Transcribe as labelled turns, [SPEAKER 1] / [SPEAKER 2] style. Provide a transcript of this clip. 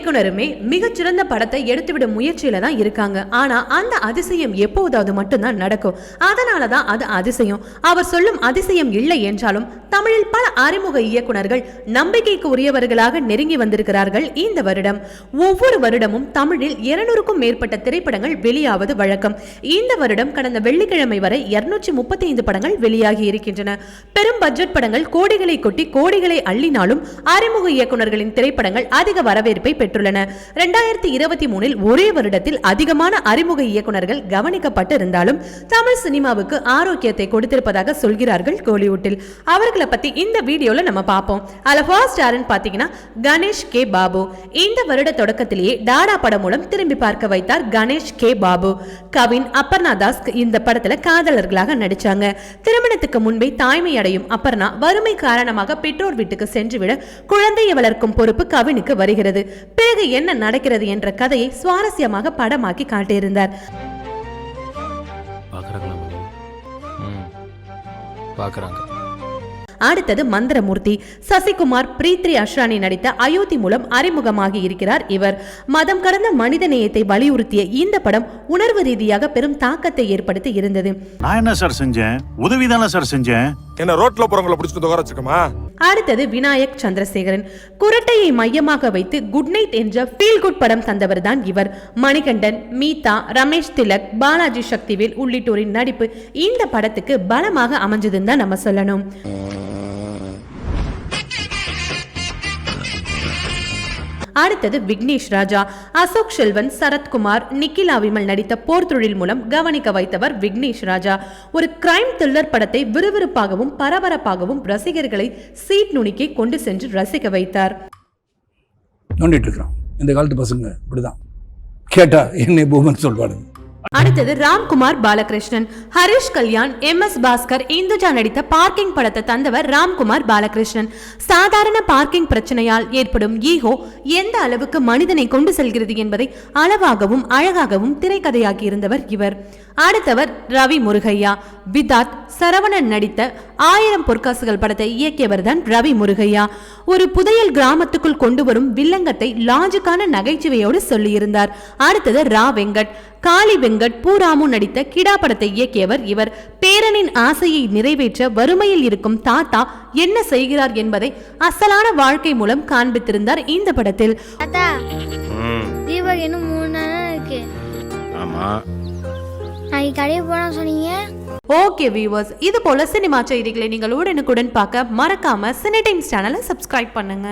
[SPEAKER 1] இயக்குனருமே மிகச்சிறந்த படத்தை எடுத்துவிட முயற்சியில தான் இருக்காங்க. ஆனா அந்த அதிசயம் எப்போதாவது மட்டும்தான் நடக்கும். அதனால தான் அது அதிசயம். அவர் சொல்லும் அதிசயம் இல்லை என்றாலும் தமிழில் பல அறிமுக இயக்குனர்கள் நம்பிக்கைக்கு உரியவர்களாக நெருங்கி வந்திருக்கிறார்கள் இந்த வருடம். ஒவ்வொரு வருடமும் தமிழில் இருநூறுக்கும் மேற்பட்ட திரைப்படங்கள் வெளியாவது வழக்கம். இந்த வருடம் கடந்த வெள்ளிக்கிழமை வரை இருநூற்றி முப்பத்தி ஐந்து படங்கள் வெளியாகி இருக்கின்றன. பெரும் பட்ஜெட் படங்கள் கோடிகளை கொட்டி கோடிகளை அள்ளினாலும் அறிமுக இயக்குநர்களின் திரைப்படங்கள் அதிக வரவேற்பை பெற்று பெற்றுள்ளன. இரண்டாயிரத்தி இருபத்தி மூணில் ஒரே வருடத்தில் அதிகமான அறிமுக இயக்குனர்கள் கவனிக்கப்பட்டு இருந்தாலும் தமிழ் சினிமாவுக்கு ஆரோக்கியத்தை கொடுத்திருப்பதாக சொல்கிறார்கள் கோலிவுட்டில். அவர்களை பத்தி இந்த வீடியோல நம்ம பார்ப்போம் அதுல ஃபர்ஸ்ட் யாருன்னு பாத்தீங்கன்னா கணேஷ் கே பாபு. இந்த வருட தொடக்கத்திலேயே டாடா படம் மூலம் திரும்பி பார்க்க வைத்தார் கணேஷ் கே பாபு. கவின் அப்பர்ணா தாஸ் இந்த படத்துல காதலர்களாக நடிச்சாங்க. திருமணத்துக்கு முன்பே தாய்மை அடையும் அப்பர்ணா வறுமை காரணமாக பெற்றோர் வீட்டுக்கு சென்றுவிட குழந்தையை வளர்க்கும் பொறுப்பு கவினுக்கு வருகிறது. பிறகு என்ன நடக்கிறது என்ற கதையை சுவாரஸ்யமாக படமாக்கி காட்டியிருந்தார்.
[SPEAKER 2] பார்க்குறாங்க.
[SPEAKER 1] அடுத்தது மந்திரமூர்த்தி. சசிகுமார் பிரீத்ரி அஷ்ரானி நடித்த அயோத்தி மூலம் அறிமுகமாகி இருக்கிறார் இவர். மதம் கடந்த மனித நேயத்தை வலியுறுத்திய இந்த படம் உணர்வு ரீதியாக பெரும் தாக்கத்தை ஏற்படுத்தி இருந்தது.
[SPEAKER 3] நான் என்ன சார் செஞ்சேன்? உதவி தானே சார் செஞ்சேன்?
[SPEAKER 4] என்ன ரோட்ல போறவங்கள பிடிச்சிட்டு உட்கார வச்சிருக்கமா?
[SPEAKER 1] அடுத்தது விநாயக் சந்திரசேகரன். குரட்டையை மையமாக வைத்து குட் நைட் என்ற ஃபீல் குட் படம் தந்தவர் தான் இவர். மணிகண்டன் மீதா ரமேஷ் திலக் பாலாஜி சக்திவேல் உள்ளிட்டோரின் நடிப்பு இந்த படத்துக்கு பலமாக அமைஞ்சதுன்னு தான் நம்ம சொல்லணும். அடுத்தது விக்னேஷ் ராஜா. அசோக் செல்வன் சரத்குமார் நிக்கிலா விமல் நடித்த போர் தொழில் மூலம் கவனிக்க வைத்தவர் விக்னேஷ் ராஜா. ஒரு கிரைம் த்ரில்லர் படத்தை விறுவிறுப்பாகவும் பரபரப்பாகவும் ரசிகர்களை சீட் நுனிக்கே கொண்டு சென்று ரசிக்க வைத்தார்.
[SPEAKER 5] நோண்டிட்டு இருக்கிறோம். இந்த காலத்து பசங்க இப்படிதான். கேட்டா என்னை பூமன் சொல்வாடுங்க
[SPEAKER 1] அடுத்தது ராம்குமார் பாலகிருஷ்ணன். ஹரிஷ் கல்யாண் எம் எஸ் பாஸ்கர் இந்துஜா நடித்த பார்க்கிங் படத்தை தந்தவர் ராம்குமார் பாலகிருஷ்ணன். சாதாரண பார்க்கிங் பிரச்சனையால் ஏற்படும் ஈகோ எந்த அளவுக்கு மனிதனை கொண்டு செல்கிறது என்பதை அளவாகவும் அழகாகவும் திரைக்கதையாக்கி இருந்தவர் இவர். அடுத்தவர் ரவி முருகையா. விதாத் சரவணன் நடித்த ஆயிரம் பொற்காசுகள் படத்தை இயக்கியவர் தான் ரவி முருகையா. ஒரு புதையல் கிராமத்துக்குள் கொண்டு வரும் வில்லங்கத்தை லாஜிக்கான நகைச்சுவையோடு சொல்லியிருந்தார். அடுத்தது ரா வெங்கட். காளி வெங்கட் பூராமு நடித்த கிடா படத்தை இயக்கியவர் இவர். பேரனின் ஆசையை நிறைவேற்ற வறுமையில் இருக்கும் தாத்தா என்ன செய்கிறார் என்பதை அசலான வாழ்க்கை மூலம் காண்பித்திருந்தார் இந்த படத்தில்.
[SPEAKER 6] தாத்தா தீபாவளி இன்னும் மூணு நாள் இருக்கு.
[SPEAKER 3] ஆமா.
[SPEAKER 6] நாளைக்கு கடையை போனா சொன்னீங்க?
[SPEAKER 1] ஓகே வியூவர்ஸ் இது போல சினிமா செய்திகளை நீங்கள் உடனுக்குடன் பார்க்க மறக்காம சினி டைம்ஸ் சேனலை சப்ஸ்கிரைப் பண்ணுங்க.